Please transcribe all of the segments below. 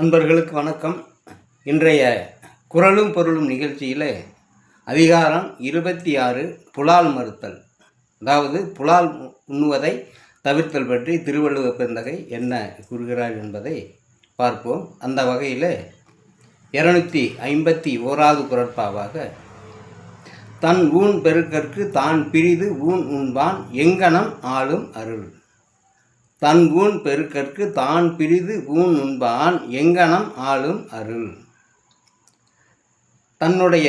அன்பர்களுக்கு வணக்கம். இன்றைய குரலும் பொருளும் நிகழ்ச்சியில் அதிகாரம் இருபத்தி ஆறு புலால் மறுத்தல். அதாவது புலால் உண்ணுவதை தவிர்த்தல் பற்றி திருவள்ளுவர் பெருந்தகை என்ன கூறுகிறார் என்பதை பார்ப்போம். அந்த வகையில் இருநூத்தி ஐம்பத்தி ஓராவது குரட்பாவாக தன் ஊன் பெருக்கற்கு தான் பிரிது ஊன் உண்பான் எங்கனம் ஆளும் அருள். தன் ஊன் பெருக்கற்கு தான் பிரிது ஊன் உண்பான் எங்கனம் ஆளும் அருள். தன்னுடைய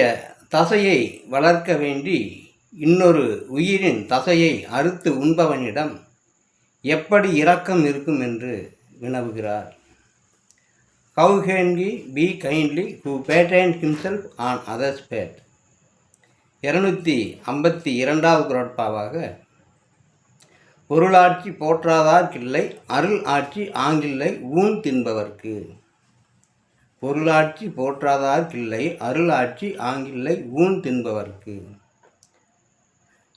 தசையை வளர்க்க வேண்டி இன்னொரு உயிரின் தசையை அறுத்து உண்பவனிடம் எப்படி இரக்கம் இருக்கும் என்று வினவுகிறார். How can be kindly who fatten himself on others fat இருநூற்றி ஐம்பத்தி இரண்டாவது குரட்பாவாக பொருளாட்சி போற்றாதார்க்கில்லை அருள் ஆட்சி ஆங்கில்லை ஊன் தின்பவர்க்கு. பொருளாட்சி போற்றாதார்க்கில்லை அருள் ஆட்சி ஆங்கில்லை ஊன் தின்பவர்க்கு.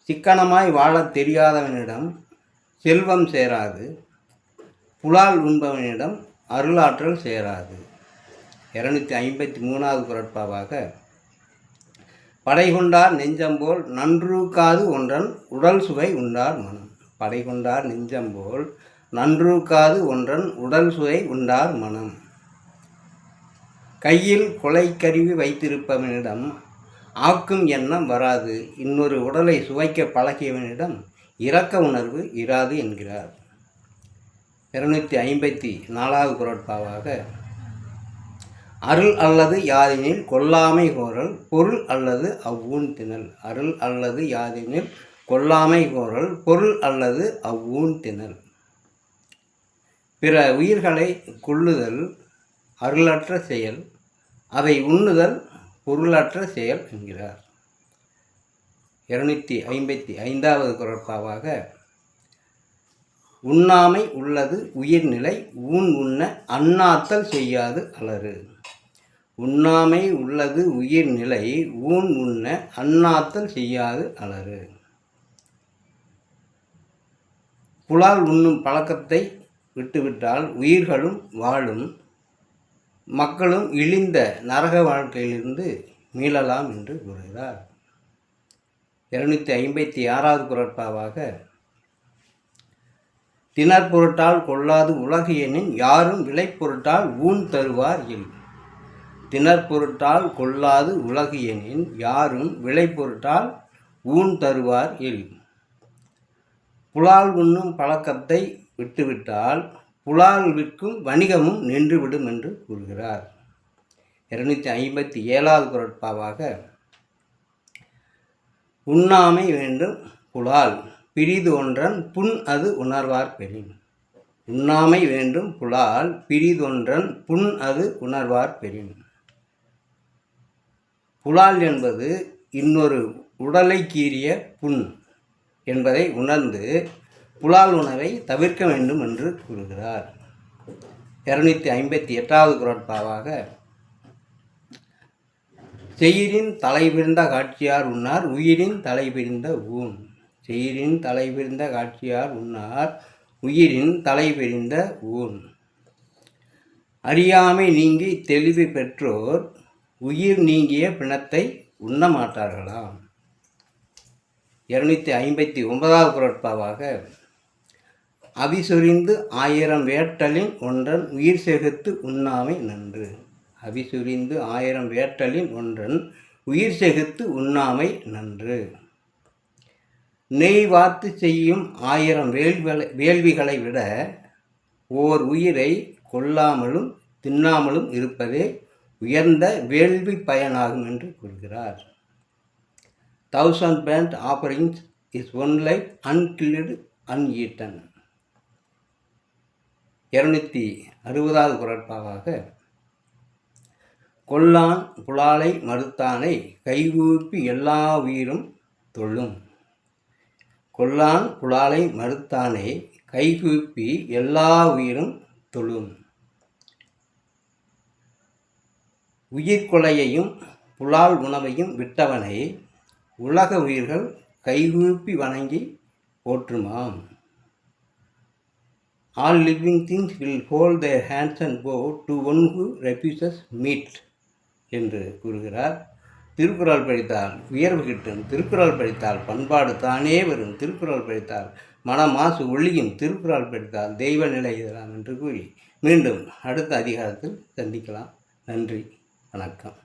சிக்கனமாய் வாழத் தெரியாதவனிடம் செல்வம் சேராது புலால் உண்பவனிடம் அருளாற்றல் சேராது. இருநூத்தி ஐம்பத்தி மூணாவது குரட்பாவாக படை கொண்டார் நெஞ்சம்போல் நன்றூக்காது ஒன்றன் உடல் சுவை உண்டார் மனம். படை கொண்டார் நெஞ்சம்போல் நன்றூக்காது ஒன்றன் உடல் சுவை உண்டார் மனம். கையில் கொலைக்கருவி வைத்திருப்பவனிடம் ஆக்கும் எண்ணம் வராது. இன்னொரு உடலை சுவைக்க பழகியவனிடம் இரக்க உணர்வு இராது என்கிறார். இருநூத்தி ஐம்பத்தி நாலாவது குரட்பாவாக அருள் அல்லது யாதெனில் கொல்லாமை கோரல் பொருள் அல்லது அவ்வூன் திணல். அருள் அல்லது யாதெனில் கொல்லாமை கோரல் பொருள் அல்லது அவ்வூன் திணல் பிற உயிர்களை கொள்ளுதல் அருளற்ற செயல். அதை உண்ணுதல் பொருளற்ற செயல் என்கிறார். இருநூற்றி ஐம்பத்தி ஐந்தாவது குரட்பாவாக உண்ணாமை உள்ளது உயிர்நிலை ஊன் உண்ண அண்ணாத்தல் செய்யாது அலறு. உண்ணாமை உள்ளது உயிர்நிலை ஊன் உண்ண அண்ணாத்தல் செய்யாது அலறு. புலால் உண்ணும் பழக்கத்தை விட்டுவிட்டால் உயிர்களும் வாழும் மக்களும் இழிந்த நரக வாழ்க்கையிலிருந்து மீளலாம் என்று கூறுகிறார். இருநூத்தி ஐம்பத்தி ஆறாவது குரட்பாவாக திணற் பொருட்டால் கொள்ளாது உலகு எனின் யாரும் விலை பொருட்டால் ஊன் தருவார் இல். திணற் பொருட்டால் கொள்ளாது உலகு எனின் யாரும் விலை பொருட்டால் ஊன் தருவார் இல். புலால் உண்ணும் பழக்கத்தை விட்டுவிட்டால் புலால் விற்கும் வணிகமும் நின்றுவிடும் என்று கூறுகிறார். இருநூத்தி ஐம்பத்தி ஏழாவது குரட்பாவாக உண்ணாமை வேண்டும் புலால் பிரிது ஒன்றன் புண் அது உணர்வார் பெறின். உண்ணாமை வேண்டும் புலால் பிரிதொன்றன் புண் அது உணர்வார் பெறின். புலால் என்பது இன்னொரு உடலை கீறிய புண். என்பதை உணர்ந்து புலால் உணவை தவிர்க்க வேண்டும் என்று கூறுகிறார். இருநூத்தி ஐம்பத்தி எட்டாவது குரட்பாவாக செயிரின் தலைவிரிந்த காட்சியார் உண்ணார் உயிரின் தலைபிரிந்த ஊன். செயிரின் தலைபிரிந்த காட்சியார் உண்ணார் உயிரின் தலைவிரிந்த ஊன். அறியாமை நீங்கி தெளிவு பெற்றோர் உயிர் நீங்கிய பிணத்தை உண்ண மாட்டார்களாம். இருநூத்தி ஐம்பத்தி ஒன்பதாவது குரட்பாவாக அவிசுரிந்து ஆயிரம் வேட்டலின் ஒன்றன் உயிர் செகுத்து உண்ணாமை நன்று. அவிசுரிந்து ஆயிரம் வேட்டலின் ஒன்றன் உயிர் செகுத்து உண்ணாமை நன்று. நெய் வாத்து செய்யும் ஆயிரம் வேள்விகளை வேள்விகளை விட ஓர் உயிரை கொல்லாமலும் தின்னாமலும் இருப்பதே உயர்ந்த வேள்வி பயனாகும் என்று கூறுகிறார். Thousand burnt offerings is one life unkilled uneaten இருநூத்தி அறுபதாவது குரட்பாவாக கொல்லான் புலாலை மறுத்தானை கைகூப்பி எல்லா உயிரும் தொழும். கொல்லான் புலாலை மறுத்தானை கைகூப்பி எல்லா உயிரும் தொழும். உயிர்கொலையையும் புலால் உணவையும் விட்டவனை உலக உயிர்கள் கைகூப்பி வணங்கி போற்றுமாம். All living things will hold their hands and go to one who refuses meat என்று கூறுகிறார். திருக்குறள் படித்தால் உயர்வு கிட்டும். திருக்குறள் படித்தால் பண்பாடு தானே வரும். திருக்குறள் படித்தால் மனமாசு ஒளியும். திருக்குறள் படித்தால் தெய்வ நிலை இதெல்லாம் என்று கூறி மீண்டும் அடுத்த அதிகாரத்தில் சந்திக்கலாம். நன்றி. வணக்கம்.